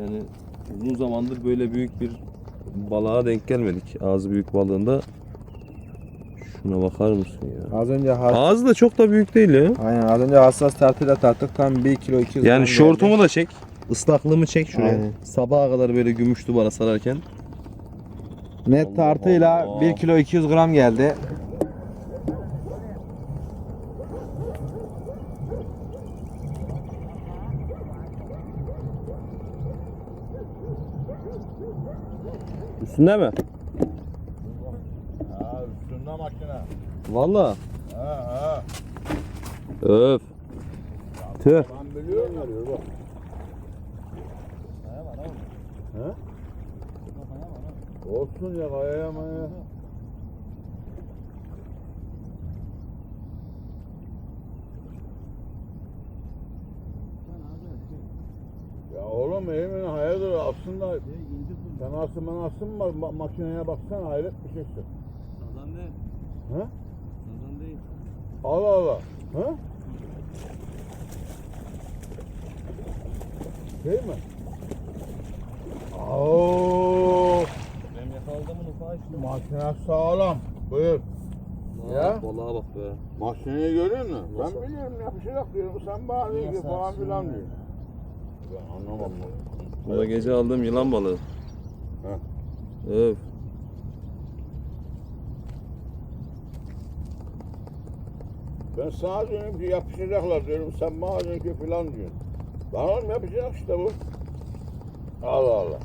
Yani uzun zamandır böyle büyük bir balığa denk gelmedik. Ağzı büyük balığında. Şuna bakar mısın ya? Az önce has- Ağzı da çok da büyük değil ya. Aynen az önce hassas tartıyla tarttık tam 1 kilo 200 gram Yani geldi. şortumu da çek. Islaklığımı çek şuraya. Aynen. Sabaha kadar böyle gümüştü bana sararken. Net tartıyla Allah. 1 kilo 200 gram geldi. Üstünde mi? Ha üstünde makine. Valla. Ha ha. Öf. Tüh. Ben biliyorum ya. Bak. He? Olsun ya kayaya maya. Ya oğlum evimin hayırdır aslında Fenası menası mı var? Ma- makineye baksana hayret bir şeysin. Sazan değil. He? Sazan değil. Allah Allah. He? Şey mi? Oo, Benim yakaladığımın ufağı işte. makine sağlam. Buyur. Ya? Balığa bak be. Makineyi görüyor musun? Ben biliyorum yapışacak diyorum. Sen bana diyor falan filan diyor. Ben anlamam bunu. Bu da gece aldığım yılan balığı. He. Öf. Ben sana diyorum ki yapışacaklar diyorum. Sen bana diyorsun ki filan diyorsun. Lan oğlum yapacak işte bu. Allah Allah.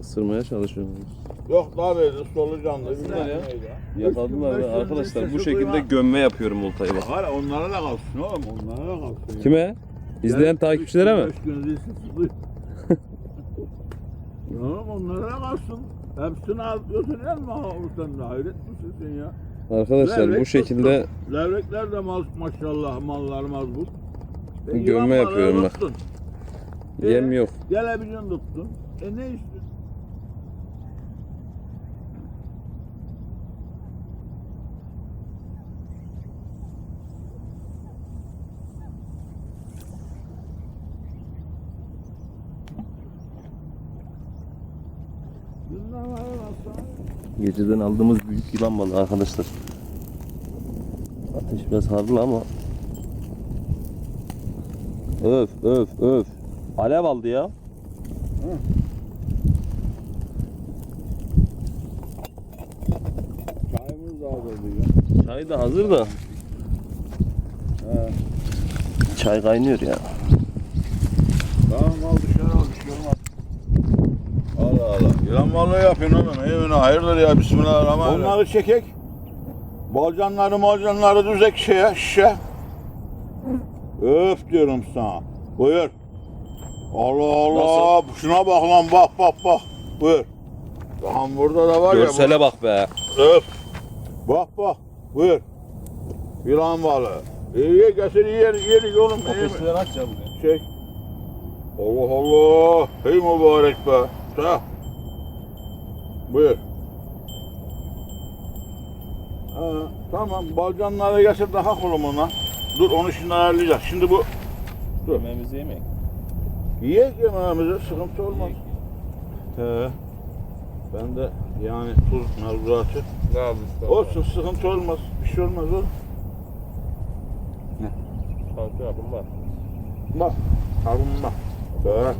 Isırmaya çalışıyorum. Yok daha verdi solucanlı. Nasıl bilmem ya? neydi. Yakaladılar da arkadaşlar bu şekilde gömme yapıyorum oltayı bak. Var onlara da kalsın oğlum. Onlara da kalsın. ya. Kime? İzleyen Ben takipçilere mi? oğlum onlara kalsın. Hepsini al mi? Aa, Sen de hayret misin sen ya? Arkadaşlar bu Levrek şekilde tuttum. Levrekler de mal, maşallah mallar mazbut. E, Gömme yapıyorum bak. yem E, yok. Televizyon tuttun. E ne istiyorsun? Geceden aldığımız büyük yılan balığı arkadaşlar. Ateş biraz harlı ama. Öf öf öf. Alev aldı ya. Çayımız da hazır diyor. Çay da hazır da. He. Çay kaynıyor ya. Tamam al dışarı Yılan balığı yapıyorsun oğlum. Evine hayırdır ya Bismillahirrahmanirrahim. Onları çekek. Bolcanları molcanları düzek şeye şişe. Öf diyorum sana. Buyur. Allah Allah. Şuna bak lan bak bak bak. Buyur. Lan burada da var ya. Görsele bak be. Öf. Bak bak. Buyur. Yılan balığı. İyi getir yer yer oğlum. mi? aç ya bugün. Şey. Allah Allah. Hey mübarek be. Ta. Buyur. Ha, tamam. Balcanları getir daha kolumuna. Dur onu şimdi ayarlayacağız. Şimdi bu Yemeğimizi yemeyin. yiyek yemeğimize sıkıntı olmaz. He. Ben de yani tuz mevzuatı. Ne yapıyorsun? Olsun sıkıntı olmaz. Bir şey olmaz oğlum. Kanka yapın var. Bak. Kavun bak. Bak.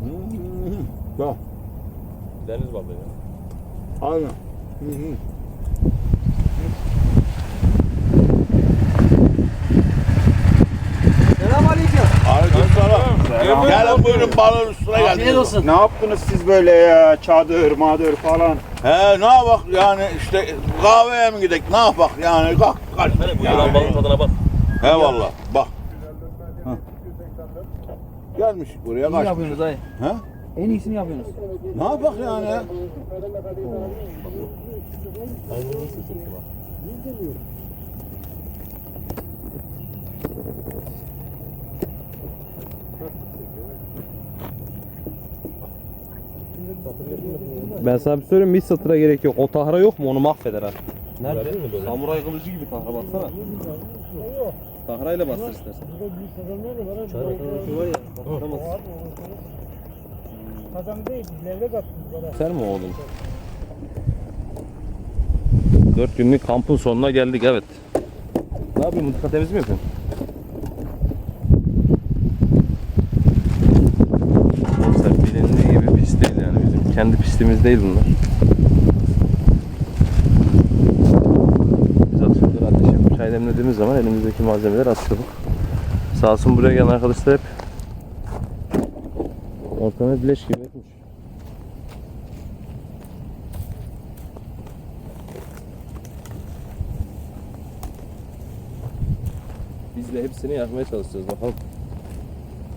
Hmm. Bak. Deniz balığı. Aynen. Hı hı. Selamünaleyküm. Aleykümselam. Gelin buyurun balığın üstüne geldiniz. Ne yaptınız siz böyle ya? Çadır, madır falan. He ne yapak yani işte kahveye mi gidek ne yapak yani kalk kaç. Bu yılan balığın tadına bak. He valla bak. Gelmiş buraya İyi kaç. yapıyorsunuz dayı. He? En iyisini yapıyorsunuz. Ne yapak yani ya? Ben sana bir söyleyeyim? Hiç satıra gerek yok. O tahra yok mu? Onu mahveder ha. Nerede? Samuray kılıcı gibi tahra baksana. Tahrayla bastır istersen. Çay var ya. Kazan değil, levrek bana. Sen mi oğlum? 4 günlük kampın sonuna geldik evet. Ne yapıyorsun? Mıntıka temiz mi yapıyorsun? Gibi pis değil yani kendi pistimiz değil bunlar. Biz atıştır ateş çay demlediğimiz zaman elimizdeki malzemeleri atıyorduk. Sağ olsun buraya gelen arkadaşlar hep ortamı bileş gibi etmiş. Biz de hepsini yakmaya çalışacağız bakalım.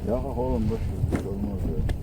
Ya oğlum boş ver, şey olmaz ya.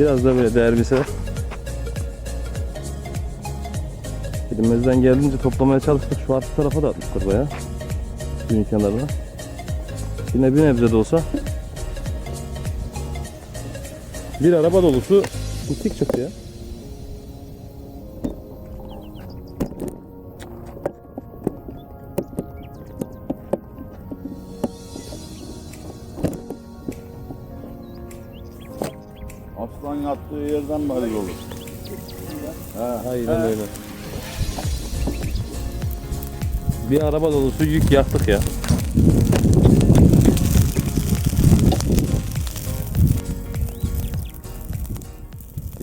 Biraz da böyle değer bilseler. Elimizden geldiğince toplamaya çalıştık. Şu arka tarafa da atmışlar bayağı. Suyun kenarına. Yine bir nebze de olsa bir araba dolusu ıslık çıktı ya. Aslan yattığı yerden bari olur. Aynen öyle. Bir araba dolusu yük yaktık ya.